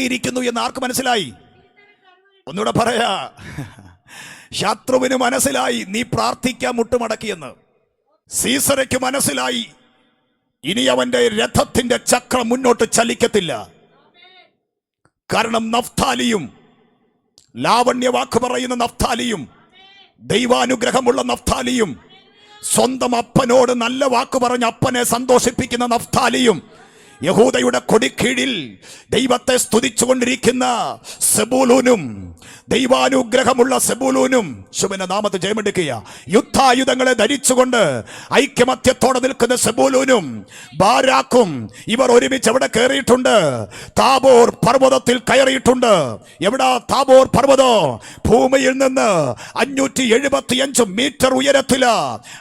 ഇരിക്കുന്നു എന്ന് ആർക്ക് മനസ്സിലായി? ഒന്നുകൂടെ പറയാ. ശത്രുവിന് മനസ്സിലായി നീ പ്രാർത്ഥിക്കാൻ മുട്ടുമടക്കിയെന്ന് സീസരയ്ക്ക് മനസ്സിലായി ഇനി അവന്റെ രഥത്തിന്റെ ചക്രം മുന്നോട്ട് ചലിക്കത്തില്ല. കാരണം നഫ്താലിയും ലാവണ്യ വാക്ക് പറയുന്ന നഫ്താലിയും ദൈവാനുഗ്രഹമുള്ള നഫ്താലിയും സ്വന്തം അപ്പനോട് നല്ല വാക്ക് പറഞ്ഞ് അപ്പനെ സന്തോഷിപ്പിക്കുന്ന നഫ്താലിയും യഹൂദയുടെ കൊടിക്കീഴിൽ ദൈവത്തെ സ്തുതിച്ചുകൊണ്ടിരിക്കുന്ന സെബൂലൂനും ദൈവാനുഗ്രഹമുള്ള സെബൂലൂനും ശുഭന നാമത്തെ ജയമെടുക്കുക. യുദ്ധായുധങ്ങളെ ധരിച്ചുകൊണ്ട് ഐക്യമത്യത്തോടെ നിൽക്കുന്ന സെബൂലൂനും ബാരാക്കും ഇവർ ഒരുമിച്ച് എവിടെ കയറിയിട്ടുണ്ട്? താബോർ പർവതത്തിൽ കയറിയിട്ടുണ്ട്. എവിടാ താബോർ പർവതം? ഭൂമിയിൽ നിന്ന് അഞ്ഞൂറ്റി എഴുപത്തി അഞ്ച് മീറ്റർ ഉയരത്തിൽ.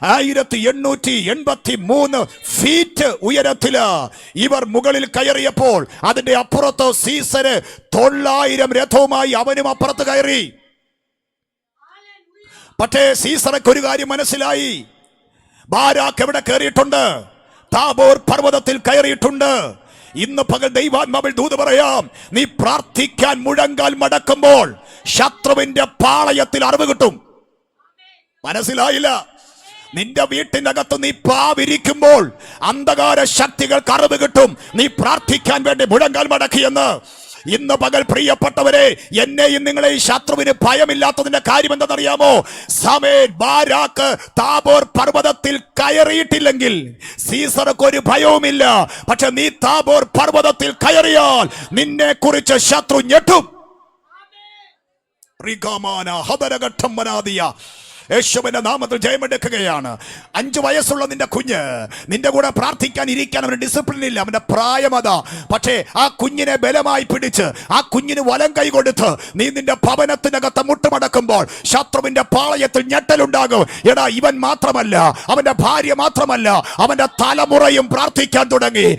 ആയിരത്തി എണ്ണൂറ്റി എൺപത്തി മൂന്ന് ഫീറ്റ് ഉയരത്തിൽ. ഇവർ മുകളിൽ കയറിയപ്പോൾ അതിന്റെ അപ്പുറത്ത് സീസര് തൊള്ളായിരം രഥവുമായി അവനും അപ്പുറത്ത് കയറി. പക്ഷേ സീസറയ്ക്ക് ഒരു കാര്യം മനസ്സിലായി. ബാരാക്ക് എവിടെ കയറിയിട്ടുണ്ട്? താബോർ പർവതത്തിൽ കയറിയിട്ടുണ്ട്. ഇന്ന് പകൽ ദൈവാത്മാവിൽ ദൂത് പറയാം നീ പ്രാർത്ഥിക്കാൻ മുഴങ്കാൽ മടക്കുമ്പോൾ ശത്രുവിന്റെ പാളയത്തിൽ അറിവ് കിട്ടും. മനസ്സിലായില്ല? നിന്റെ വീട്ടിനകത്ത് നീ പാവിരിക്കുമ്പോൾ അന്ധകാര ശക്തികൾക്ക് അറിവ് കിട്ടും. നീ പ്രാർത്ഥിക്കാൻ വേണ്ടി മുഴങ്കാൽ മടക്കിയെന്ന് ഇന്ന് പകൽ പ്രിയപ്പെട്ടവരെ എന്നെയും നിങ്ങളെ ഈ ശത്രുവിന് ഭയമില്ലാത്തതിന്റെ കാര്യം എന്തെന്നറിയാമോ സമേൻ ബാരാക്ക് താബോർ പർവതത്തിൽ കയറിയിട്ടില്ലെങ്കിൽ സീസർക്ക് ഒരു ഭയവുമില്ല. പക്ഷെ നീ താബോർ പർവതത്തിൽ കയറിയാൽ നിന്നെ കുറിച്ച് ശത്രു ഞെട്ടും. റിഗാമാന ഹതരഘട്ടം മനാദിയ യേശുവിന്റെ നാമത്തിൽ ജയമെടുക്കുകയാണ്. അഞ്ചു വയസ്സുള്ള നിന്റെ കുഞ്ഞ് നിന്റെ കൂടെ പ്രാർത്ഥിക്കാൻ ഇരിക്കാൻ അവന് ഡിസിപ്ലിൻ ഇല്ല. അവന്റെ പ്രായമത പക്ഷേ ആ കുഞ്ഞിനെ ബലമായി പിടിച്ച് ആ കുഞ്ഞിന് വലം കൈ കൊടുത്ത് നീ നിന്റെ ഭവനത്തിനകത്ത് മുട്ടുമടക്കുമ്പോൾ ശത്രുവിന്റെ പാളയത്തിൽ ഞെട്ടലുണ്ടാകും. എടാ ഇവൻ മാത്രമല്ല അവന്റെ ഭാര്യ മാത്രമല്ല അവന്റെ തലമുറയും പ്രാർത്ഥിക്കാൻ തുടങ്ങി.